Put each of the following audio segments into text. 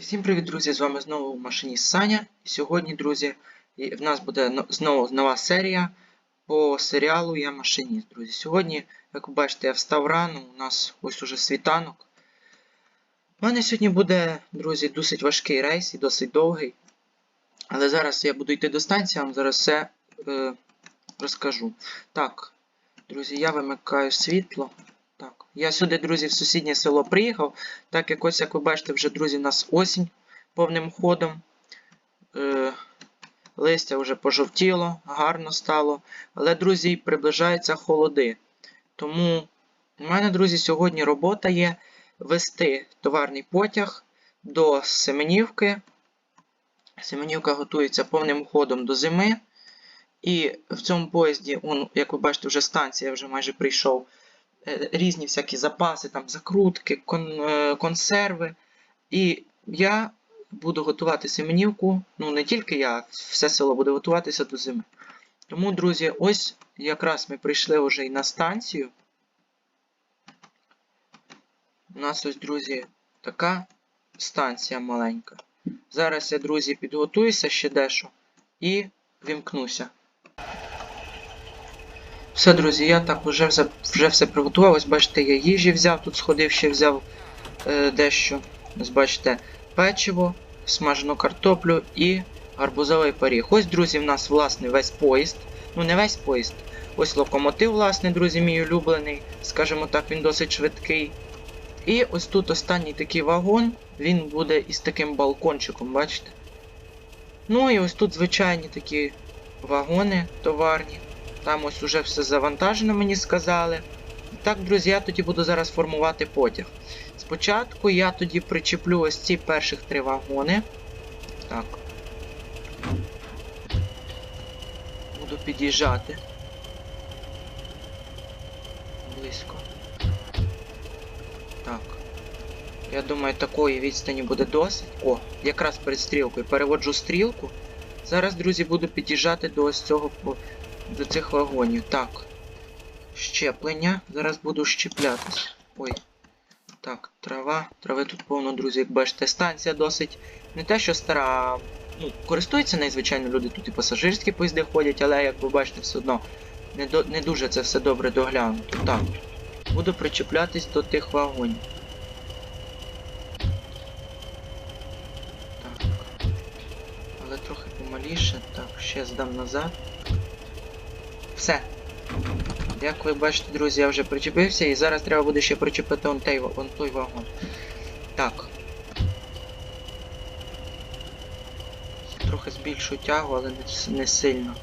Всім привіт, друзі! З вами знову машиніст Саня. І сьогодні, друзі, в нас буде знову нова серія по серіалу Я машиніст, друзі. Сьогодні, як ви бачите, я встав рано, у нас ось уже світанок. У мене сьогодні буде, друзі, досить важкий рейс і досить довгий. Але зараз я буду йти до станції, вам зараз все е, розкажу. Так, друзі, я вимикаю світло. Я сюди, друзі, в сусіднє село приїхав. Так як ось, як ви бачите, вже, друзі, у нас осінь повним ходом. Е, листя вже пожовтіло, гарно стало. Але, друзі, приближаються холоди. Тому у мене, друзі, сьогодні робота є вести товарний потяг до Семенівки. Семенівка готується повним ходом до зими. І в цьому поїзді, он, як ви бачите, вже станція вже майже прийшов різні всякі запаси, там закрутки, е, консерви. І я буду готувати семенівку. Ну, не тільки я, все село буде готуватися до зими. Тому, друзі, ось якраз ми прийшли вже і на станцію. У нас ось, друзі, така станція маленька. Зараз я, друзі, підготуюся ще дещо і вімкнуся. Все, друзі, я так вже все, вже все приготував. Ось бачите, я їжі взяв, тут сходив, ще взяв е, дещо. Ось бачите, печиво, смажену картоплю і гарбузовий пиріг. Ось, друзі, в нас власне весь поїзд. Ну, не весь поїзд. Ось локомотив, власне, друзі, мій улюблений. Скажімо так, він досить швидкий. І ось тут останній такий вагон, він буде із таким балкончиком, бачите? Ну і ось тут звичайні такі вагони товарні. Там ось уже все завантажено, мені сказали. Так, друзі, я тоді буду зараз формувати потяг. Спочатку я тоді причеплю ось ці перших три вагони. Так. Буду під'їжджати. Близько. Так. Я думаю, такої відстані буде досить. О, якраз перед стрілкою. Переводжу стрілку. Зараз, друзі, буду під'їжджати до ось цього до цих вагонів. Так. Щеплення. Зараз буду щеплятись. Ой. Так, трава. Трави тут повно, друзі, як бачите, станція досить не те, що стара, ну, користуються нею, звичайно, люди тут і пасажирські поїзди ходять, але, як ви бачите, все одно не, до, не дуже це все добре доглянуто. Так. Буду причеплятись до тих вагонів. Так. Але трохи помаліше. Так, ще здам назад. Все. Як ви бачите, друзі, я вже причепився і зараз треба буде ще причепити он той, он той вагон. Так. Трохи збільшу тягу, але не, не сильно.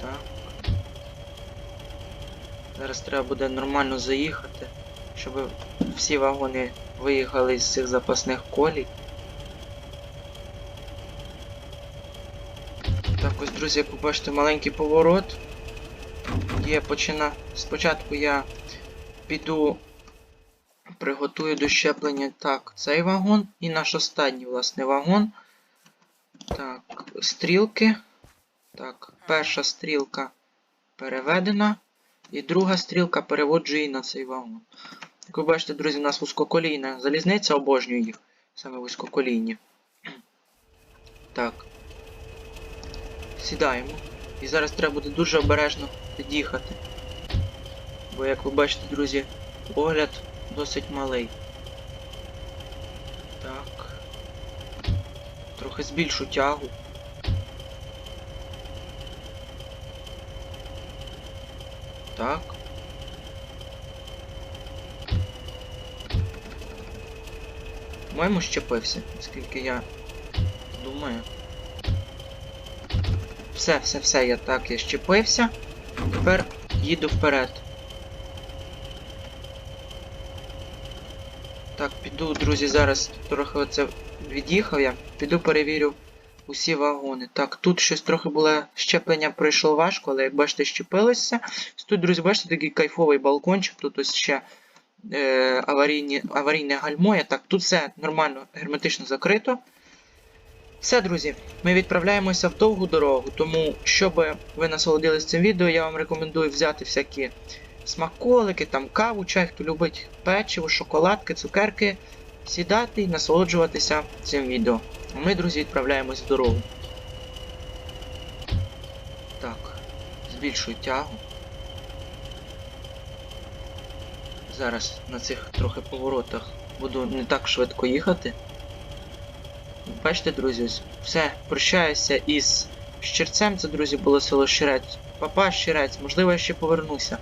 Так. Зараз треба буде нормально заїхати, щоб всі вагони виїхали з цих запасних колій. Друзі, як ви бачите, маленький поворот. Є почина. Спочатку я піду приготую до щеплення так, цей вагон і наш останній, власне, вагон. Так, стрілки. Так, перша стрілка переведена. І друга стрілка переводжу її на цей вагон. Як ви бачите, друзі, у нас вузькоколійна залізниця, обожнюю їх. Саме вузькоколійні. Так. Сідаємо. І зараз треба буде дуже обережно під'їхати. Бо, як ви бачите, друзі, огляд досить малий. Так. Трохи збільшу тягу. Так. По-моєму, щепився, оскільки я думаю. Все, все, все, я так, я щепився. Тепер їду вперед. Так, піду, друзі, зараз трохи оце від'їхав я. Піду перевірю усі вагони. Так, тут щось трохи було щеплення пройшло важко, але як бачите, щепилося. Тут, друзі, бачите, такий кайфовий балкончик, тут ось ще е, аварійне гальмо. Так, тут все нормально, герметично закрито. Все, друзі, ми відправляємося в довгу дорогу, тому, щоб ви насолодились цим відео, я вам рекомендую взяти всякі смаколики, там каву, чай, хто любить печиво, шоколадки, цукерки. сідати і насолоджуватися цим відео. Ми, друзі, відправляємось в дорогу. Так, збільшую тягу. Зараз на цих трохи поворотах буду не так швидко їхати. Бачите, друзі, все, прощаюся із Щерцем, це, друзі, було село Щерець. Папа Щерець, можливо, я ще повернуся.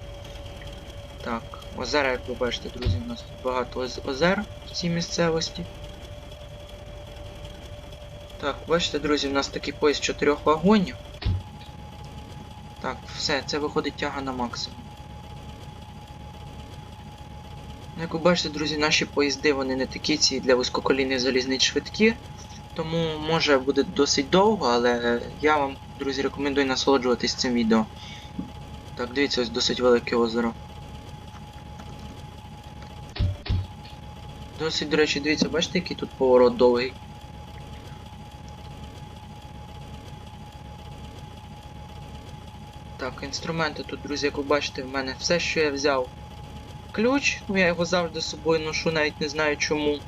Так, озера, як ви бачите, друзі, у нас тут багато оз- озер в цій місцевості. Так, бачите, друзі, у нас такий поїзд чотирьох вагонів. Так, все, це виходить тяга на максимум. Ну, Як ви бачите, друзі, наші поїзди вони не такі ці для вузькоколійних залізниць швидкі. Тому може буде досить довго, але я вам, друзі, рекомендую насолоджуватись цим відео. Так, дивіться, ось досить велике озеро. Досить, до речі, дивіться, бачите, який тут поворот довгий. Так, інструменти тут, друзі, як ви бачите, в мене все, що я взяв. Ключ, ну я його завжди з собою ношу, навіть не знаю чому.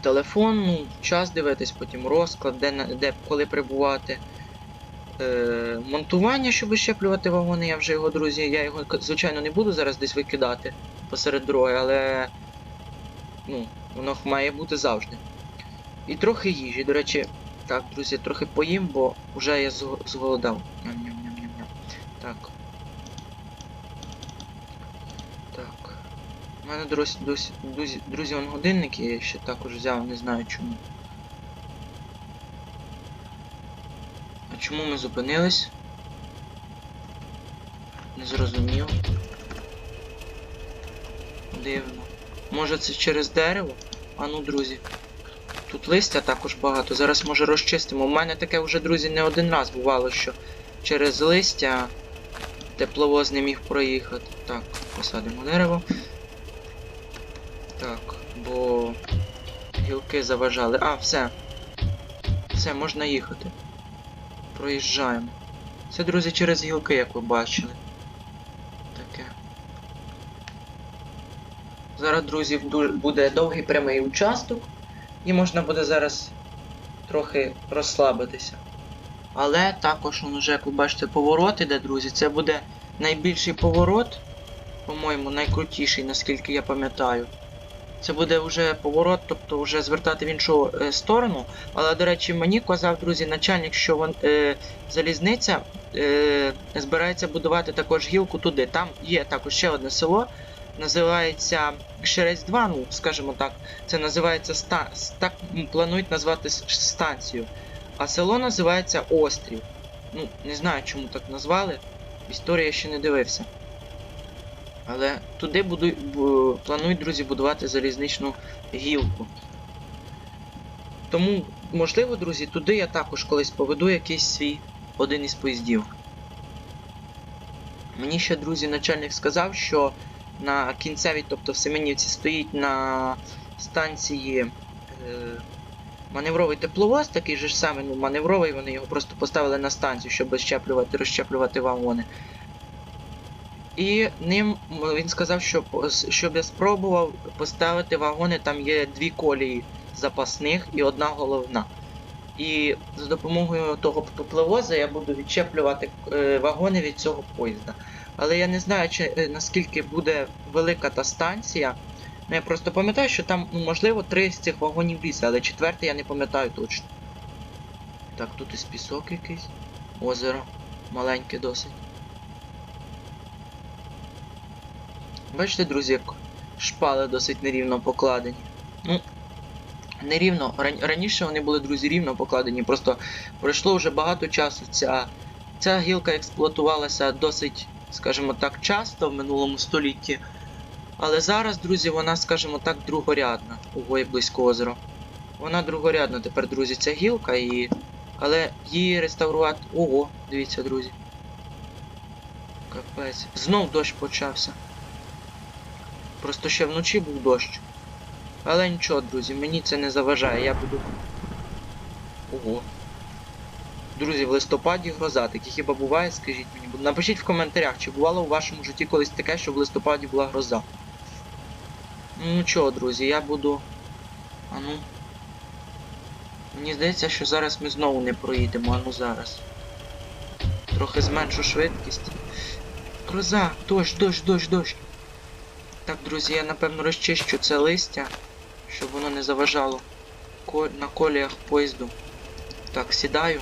Телефон, ну, час дивитись, потім розклад, де, де коли прибувати. Е, монтування, щоб вищеплювати вагони, я вже його, друзі, я його, звичайно, не буду зараз десь викидати посеред дороги, але ну, воно має бути завжди. І трохи їжі. До речі, так, друзі, трохи поїм, бо вже я зголодав. Ням-ням-ням-ням-ням. Так. Так. У мене досі, друзі, друзі, он годинник я ще також взяв, не знаю чому. А чому ми зупинились? Не зрозумів. Дивно. Може це через дерево? А ну, друзі. Тут листя також багато. Зараз може розчистимо. У мене таке вже, друзі, не один раз бувало, що через листя тепловоз не міг проїхати. Так, посадимо дерево. Так, бо гілки заважали. А, все. Все, можна їхати. Проїжджаємо. Це, друзі, через гілки, як ви бачили. Таке. Зараз, друзі, буде довгий прямий участок. І можна буде зараз трохи розслабитися. Але також, уже, як ви бачите, поворот іде, друзі. Це буде найбільший поворот, по-моєму, найкрутіший, наскільки я пам'ятаю. Це буде вже поворот, тобто вже звертати в іншу е, сторону. Але, до речі, мені казав, друзі, начальник, що вон, е, залізниця е, збирається будувати також гілку туди. Там є також ще одне село, називається Шерець 2, ну, скажімо так, це називається ста, так планують назвати станцію. А село називається Острів. Ну, не знаю, чому так назвали. Історію я ще не дивився. Але туди буду, планують, друзі, будувати залізничну гілку. Тому, можливо, друзі, туди я також колись поведу якийсь свій один із поїздів. Мені ще, друзі, начальник сказав, що на кінцевій, тобто в Семенівці, стоїть на станції е, маневровий тепловоз, такий же ж самий, ну, маневровий, вони його просто поставили на станцію, щоб щеплювати, розщеплювати вагони. І ним він сказав, що щоб я спробував поставити вагони, там є дві колії запасних і одна головна. І за допомогою того тепловоза я буду відчеплювати е, вагони від цього поїзда. Але я не знаю, чи, е, наскільки буде велика та станція. Ну, я просто пам'ятаю, що там, ну, можливо, три з цих вагонів лізе, але четвертий я не пам'ятаю точно. Так, тут із пісок якийсь. Озеро. Маленьке досить. Бачите, друзі, як шпали досить нерівно покладені. Ну, нерівно. Ран- Раніше вони були, друзі, рівно покладені. Просто пройшло вже багато часу. Ця, ця гілка експлуатувалася досить, скажімо так, часто в минулому столітті. Але зараз, друзі, вона, скажімо так, другорядна. Ого, близько озеро. Вона другорядна тепер, друзі, ця гілка і. Але її реставрувати. Ого, дивіться, друзі. Капець. Знов дощ почався. Просто ще вночі був дощ. Але нічого, друзі, мені це не заважає, я буду. Ого. Друзі, в листопаді гроза, такі хіба буває, скажіть мені. Напишіть в коментарях, чи бувало у вашому житті колись таке, що в листопаді була гроза. Ну чого, друзі, я буду. А ну. Мені здається, що зараз ми знову не проїдемо, а ну зараз. Трохи зменшу швидкість. Гроза! Дощ, дощ, дощ, дощ. Так, друзі, я напевно розчищу це листя, щоб воно не заважало на коліях поїзду. Так, сідаю.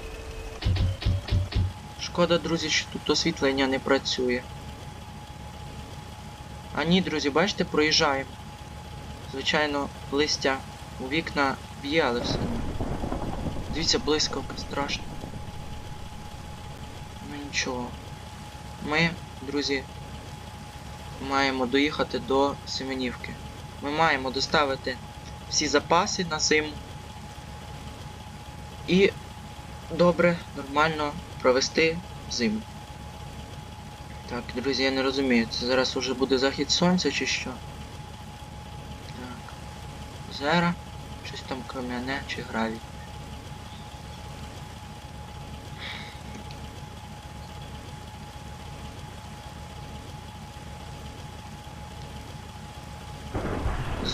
Шкода, друзі, що тут освітлення не працює. А ні, друзі, бачите, проїжджаємо. Звичайно, листя у вікна б'є, але все. Дивіться, блискавка страшно. Ну нічого. Ми, друзі, маємо доїхати до Семенівки. Ми маємо доставити всі запаси на зиму. І добре, нормально провести зиму. Так, друзі, я не розумію, це зараз уже буде захід сонця чи що? Так. Озера, щось там кам'яне чи гравій.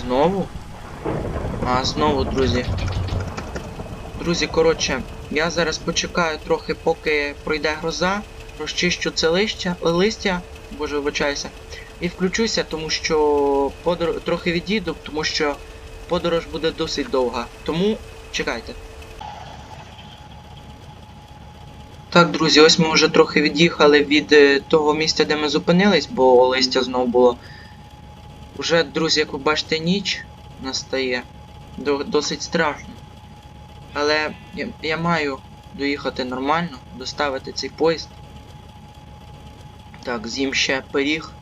Знову? А, знову, друзі. Друзі, коротше, я зараз почекаю трохи, поки пройде гроза, розчищу це листя, листя, боже, вибачаюся, і включуся, тому що подор... трохи відійду, тому що подорож буде досить довга. Тому чекайте. Так, друзі, ось ми вже трохи від'їхали від е, того місця, де ми зупинились, бо листя знову було. Уже, друзі, як ви бачите, ніч настає. До- Досить страшно. Але я, я маю доїхати нормально, доставити цей поїзд. Так, з'їм ще пиріг.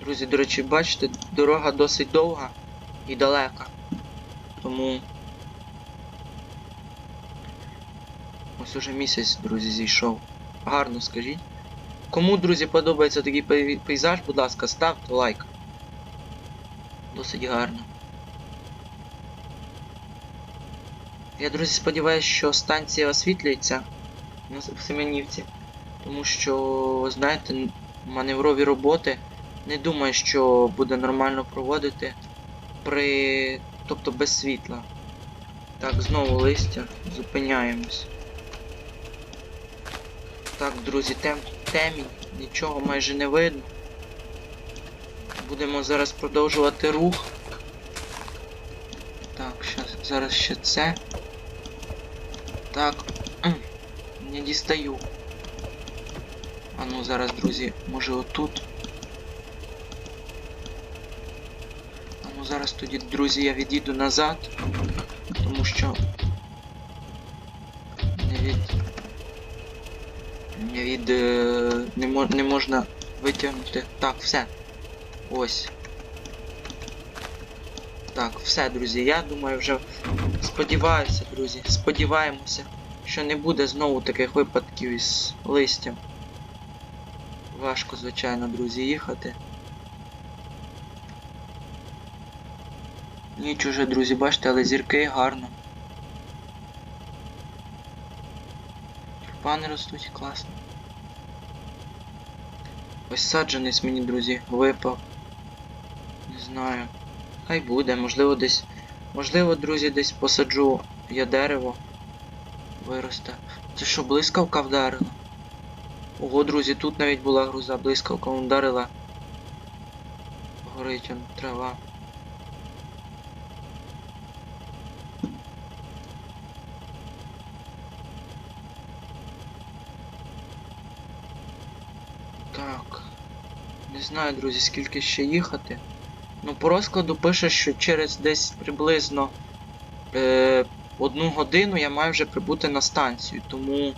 Друзі, до речі, бачите, дорога досить довга і далека. Тому. Ось уже місяць, друзі, зійшов. Гарно скажіть. Кому, друзі, подобається такий пейзаж, будь ласка, ставте лайк. Досить гарно. Я, друзі, сподіваюся, що станція освітлюється в Семенівці. Тому що, знаєте, маневрові роботи не думаю, що буде нормально проводити при. тобто без світла. Так, знову листя. Зупиняємось. Так, друзі, тем... темінь, нічого майже не видно. Будемо зараз продовжувати рух. Так, щас, зараз ще це. Так. Не дістаю. А ну зараз, друзі, може отут. А ну зараз тоді, друзі, я відійду назад. Тому що. Не від. Не від. Не, мо... не можна витягнути. Так, все. Ось. Так, все, друзі. Я думаю, вже сподіваюся, друзі. Сподіваємося, що не буде знову таких випадків із листям. Важко, звичайно, друзі, їхати. Ніч уже, друзі, бачите, але зірки гарно. Тюльпани ростуть, класно. Ось саджанець мені, друзі, випав. Не знаю. Хай буде, можливо десь. Можливо, друзі, десь посаджу я дерево. Виросте. Це що, блискавка вдарила? Ого, друзі, тут навіть була груза, блискавка вдарила. Горить он, трава. Так. Не знаю, друзі, скільки ще їхати. Ну, по розкладу пише, що через десь приблизно е, одну годину я маю вже прибути на станцію. Тому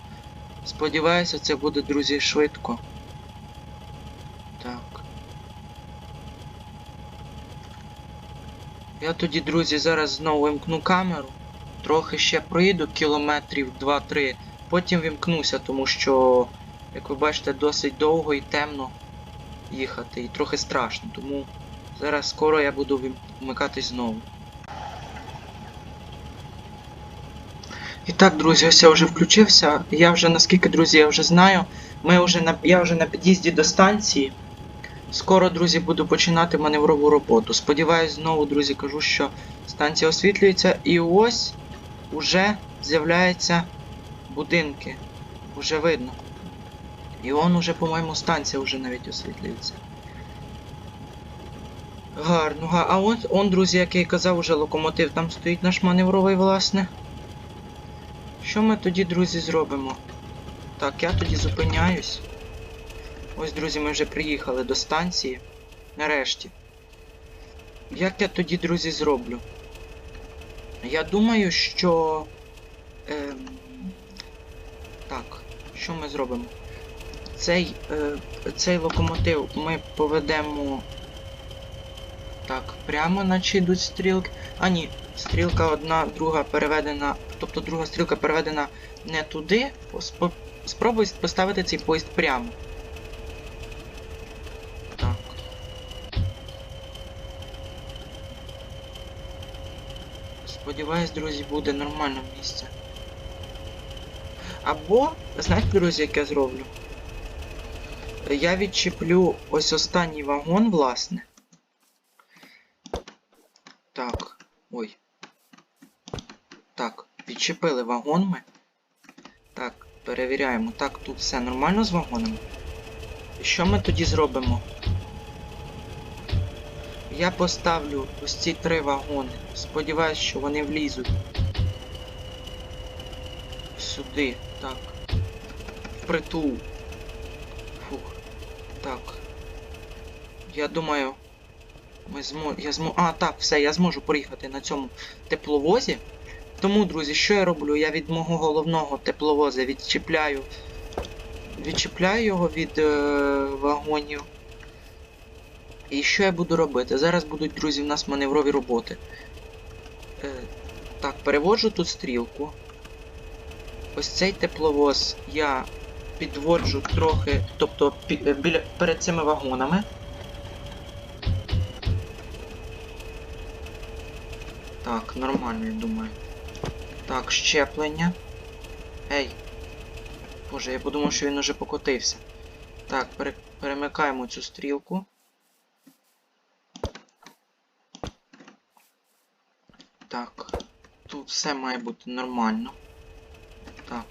сподіваюся, це буде, друзі, швидко. Так. Я тоді, друзі, зараз знову вимкну камеру. Трохи ще проїду кілометрів 2-3. Потім вимкнуся, тому що, як ви бачите, досить довго і темно їхати. І трохи страшно. Тому зараз скоро я буду вмикатись знову. І так, друзі, ось я вже включився. Я вже наскільки, друзі, я вже знаю. Ми вже на я вже на під'їзді до станції. скоро, друзі, буду починати маневрову роботу. Сподіваюсь, знову, друзі, кажу, що станція освітлюється. І ось уже з'являються будинки. Уже видно. І он уже, по-моєму, станція вже навіть освітлюється. Гарно, га. А от он, друзі, як я і казав, уже локомотив там стоїть наш маневровий, власне. Що ми тоді, друзі, зробимо? Так, я тоді зупиняюсь. Ось, друзі, ми вже приїхали до станції. Нарешті. Як я тоді, друзі, зроблю? Я думаю, що. Ем... Так, що ми зробимо? Цей, е, цей локомотив ми поведемо. Так, прямо наче йдуть стрілки. А ні, стрілка одна, друга переведена. Тобто друга стрілка переведена не туди. Спробуй поставити цей поїзд прямо. Так. Сподіваюсь, друзі, буде нормально місце. Або, знаєте, друзі, як я зроблю? Я відчеплю ось останній вагон, власне. Так. Ой. Так, відчепили вагон ми. Так, перевіряємо. Так, тут все нормально з вагонами. І що ми тоді зробимо? Я поставлю ось ці три вагони. Сподіваюсь, що вони влізуть. Сюди, так. Впритул. Фух. Так. Я думаю. Ми змо... Я змо... А, так, все, я зможу проїхати на цьому тепловозі. Тому, друзі, що я роблю? Я від мого головного тепловоза відчіпляю. Відчіпляю його від е... вагонів. І що я буду робити? Зараз будуть, друзі, в нас маневрові роботи. Е... Так, переводжу тут стрілку. Ось цей тепловоз я підводжу трохи, тобто е, біля перед цими вагонами. Так, нормально, я думаю. Так, щеплення. Ей. Боже, я подумав, що він уже покотився. Так, пере- перемикаємо цю стрілку. Так. Тут все має бути нормально. Так.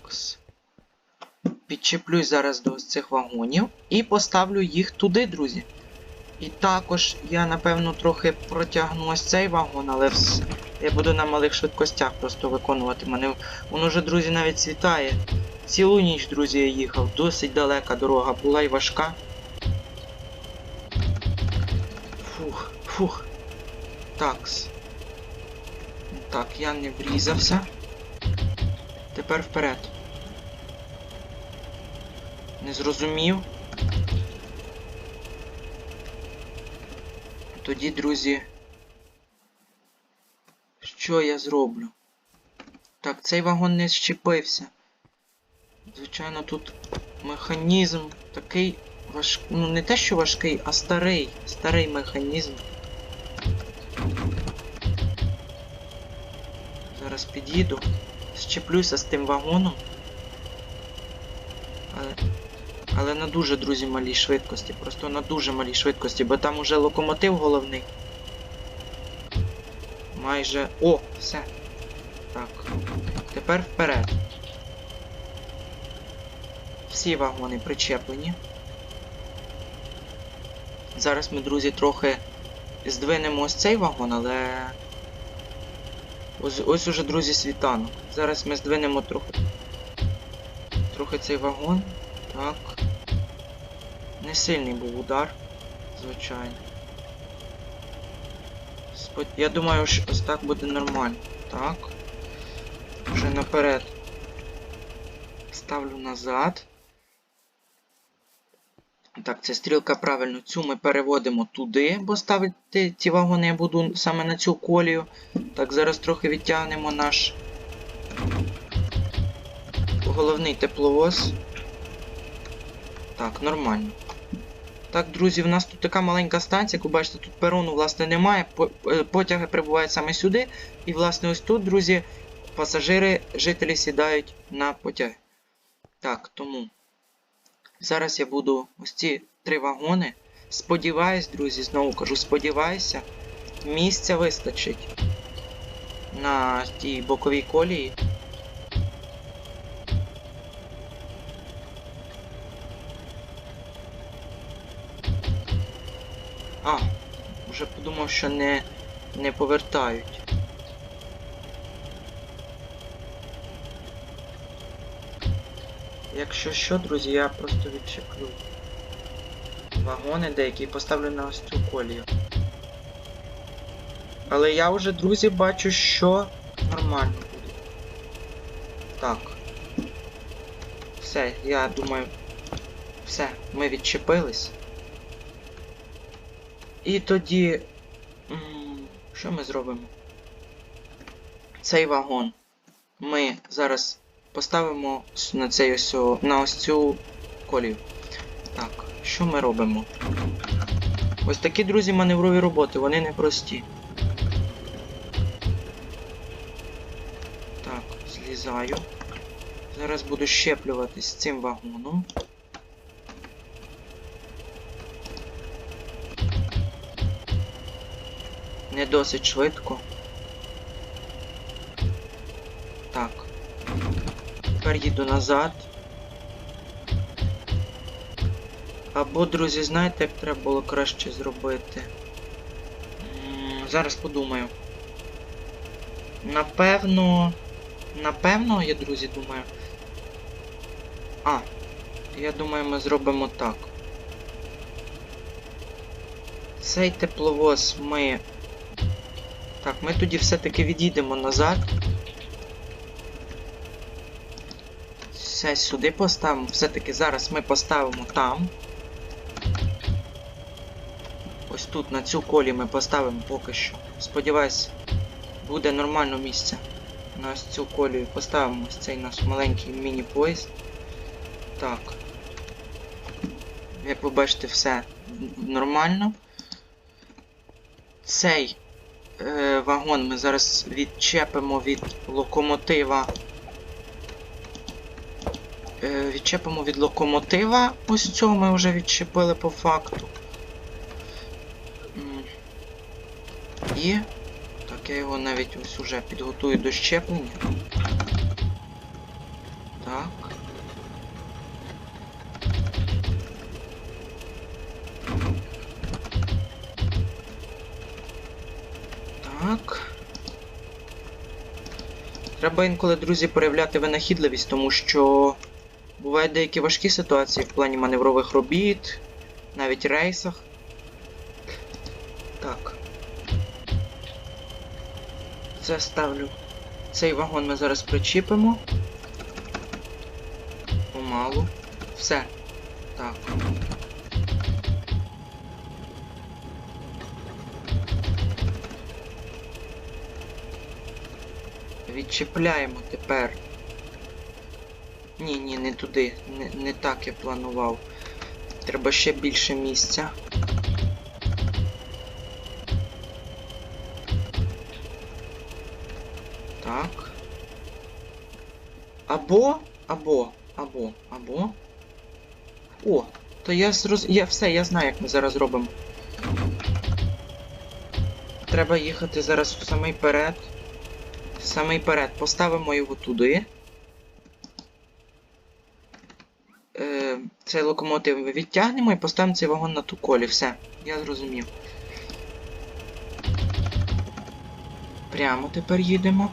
Підчеплюсь зараз до ось цих вагонів і поставлю їх туди, друзі. І також я, напевно, трохи протягну ось цей вагон, але я буду на малих швидкостях просто виконувати мене. Воно вже, друзі, навіть світає. Цілу ніч, друзі, я їхав. Досить далека дорога була і важка. Фух, фух. Такс. Так, я не врізався. Тепер вперед. Не зрозумів. Тоді, друзі. Що я зроблю? Так, цей вагон не щепився. Звичайно, тут механізм такий важ... Ну, не те, що важкий, а старий. Старий механізм. Зараз під'їду. Щеплюся з тим вагоном. Але... Але на дуже, друзі, малій швидкості. Просто на дуже малій швидкості, бо там уже локомотив головний. Майже... О, все. Так. Тепер вперед. Всі вагони причеплені. Зараз ми, друзі, трохи здвинемо ось цей вагон, але... Ось, ось уже, друзі, світанок. Зараз ми здвинемо трохи. Трохи цей вагон. Так. Не сильний був удар, звичайно. Я думаю, що ось так буде нормально. Так. Вже наперед. Ставлю назад. Так, це стрілка правильно. Цю ми переводимо туди, бо ставити ті вагони я буду саме на цю колію. Так, зараз трохи відтягнемо наш головний тепловоз. Так, нормально. Так, друзі, в нас тут така маленька станція, як ви бачите, тут перону, власне, немає. Е, Потяги прибувають саме сюди. І, власне, ось тут, друзі, пасажири, жителі сідають на потяги. Так, тому. Зараз я буду ось ці три вагони сподіваюсь, друзі, знову кажу, сподіваюся, місця вистачить на тій боковій колії. Вже подумав, що не, не повертають. Якщо що, друзі, я просто відчеплю вагони деякі поставлю на ось цю колію. Але я вже, друзі, бачу, що нормально буде. Так. Все, я думаю. Все, ми відчепились. І тоді. Що ми зробимо? Цей вагон ми зараз поставимо на цей ось на ось цю колію. Так, що ми робимо? Ось такі, друзі, маневрові роботи, вони непрості. Так, злізаю. Зараз буду щеплюватись цим вагоном. Не досить швидко. Так. Тепер їду назад. Або, друзі, знаєте, як треба було краще зробити? Зараз подумаю. Напевно. Напевно, я, друзі, думаю. А, я думаю, ми зробимо так. Цей тепловоз ми. Так, ми тоді все-таки відійдемо назад. Все сюди поставимо. Все-таки зараз ми поставимо там. Ось тут на цю колі ми поставимо поки що. Сподіваюсь, буде нормально місце. На ось цю колію поставимо ось цей наш маленький міні-поїзд. Так. Як ви бачите, все нормально. Цей е, вагон ми зараз відчепимо від локомотива. Е, відчепимо від локомотива. Ось цього ми вже відчепили по факту. І. Так, я його навіть ось уже підготую до щеплення. Треба інколи, друзі, проявляти винахідливість, тому що бувають деякі важкі ситуації в плані маневрових робіт, навіть рейсах. Так. Це ставлю. Цей вагон ми зараз причіпимо. Помалу. Все. Так. Відчіпляємо тепер. Ні, ні, не туди. Не, не так я планував. Треба ще більше місця. Так. Або, або, або, або. О, то я зроз... Я все, я знаю, як ми зараз робимо. Треба їхати зараз в самий перед. Самий перед. Поставимо його туди. Е, цей локомотив ми відтягнемо і поставимо цей вагон на ту колі. Все, я зрозумів. Прямо тепер їдемо.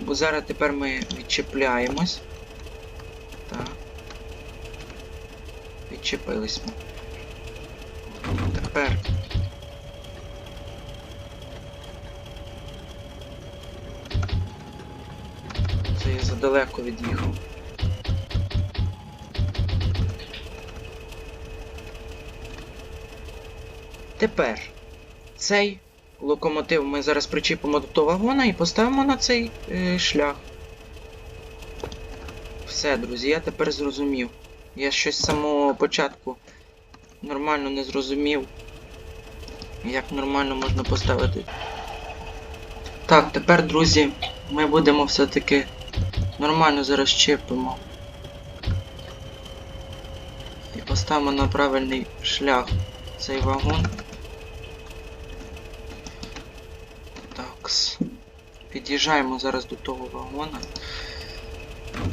Бо зараз тепер ми відчепляємось. Так. Відчепились ми. Тепер. Це я задалеко від'їхав. Тепер цей локомотив ми зараз причіпимо до того вагона і поставимо на цей е, шлях. Все, друзі, я тепер зрозумів. Я щось з самого початку нормально не зрозумів. Як нормально можна поставити. Так, тепер, друзі, ми будемо все-таки Нормально зараз чіпимо. І поставимо на правильний шлях цей вагон. Такс. Під'їжджаємо зараз до того вагона.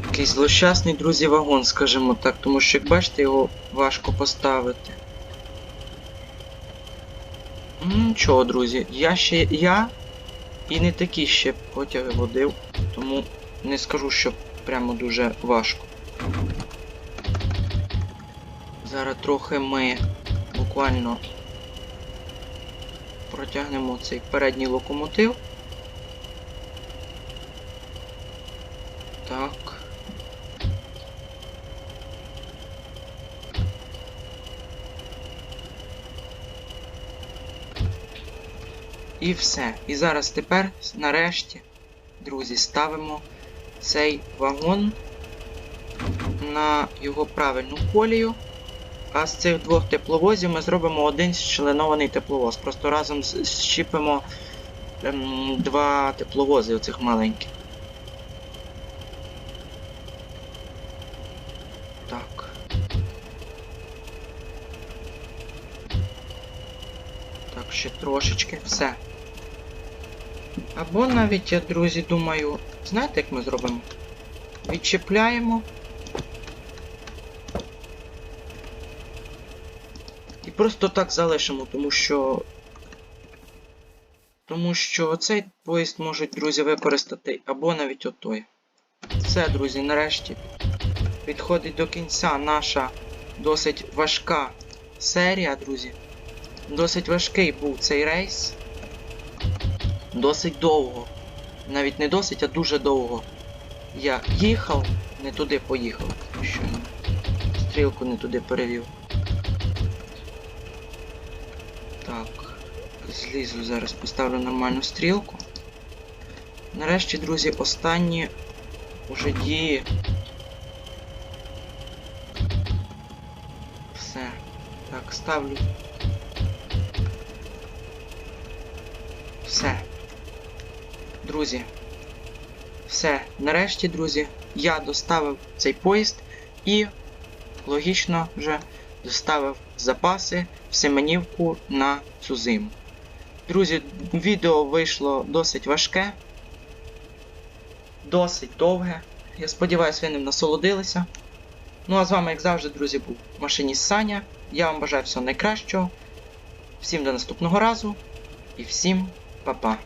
Якийсь злощасний, друзі, вагон, скажімо так, тому що, як бачите, його важко поставити. Нічого, друзі, я ще я і не такі ще потяги водив, тому не скажу, що прямо дуже важко. Зараз трохи ми буквально протягнемо цей передній локомотив. Так. І все. І зараз тепер, нарешті, друзі, ставимо цей вагон на його правильну колію. А з цих двох тепловозів ми зробимо один членований тепловоз. Просто разом зчіпимо ем, два тепловози оцих маленьких. Так, ще трошечки. Все. Або навіть, я, друзі, думаю, знаєте, як ми зробимо? Відчіпляємо. І просто так залишимо, тому що. Тому що цей поїзд можуть, друзі, використати або навіть отой. Все, друзі, нарешті підходить до кінця наша досить важка серія, друзі. Досить важкий був цей рейс. Досить довго. Навіть не досить, а дуже довго. Я їхав, не туди поїхав. Що стрілку не туди перевів. Так, злізу зараз поставлю нормальну стрілку. Нарешті, друзі, останні уже дії. Все. Так, ставлю. Друзі. Все. Нарешті, друзі, я доставив цей поїзд і логічно вже доставив запаси в Семенівку на цю зиму. Друзі, відео вийшло досить важке, досить довге. Я сподіваюся, ви ним насолодилися. Ну а з вами, як завжди, друзі, був машиніст Саня. Я вам бажаю всього найкращого. Всім до наступного разу і всім па-па.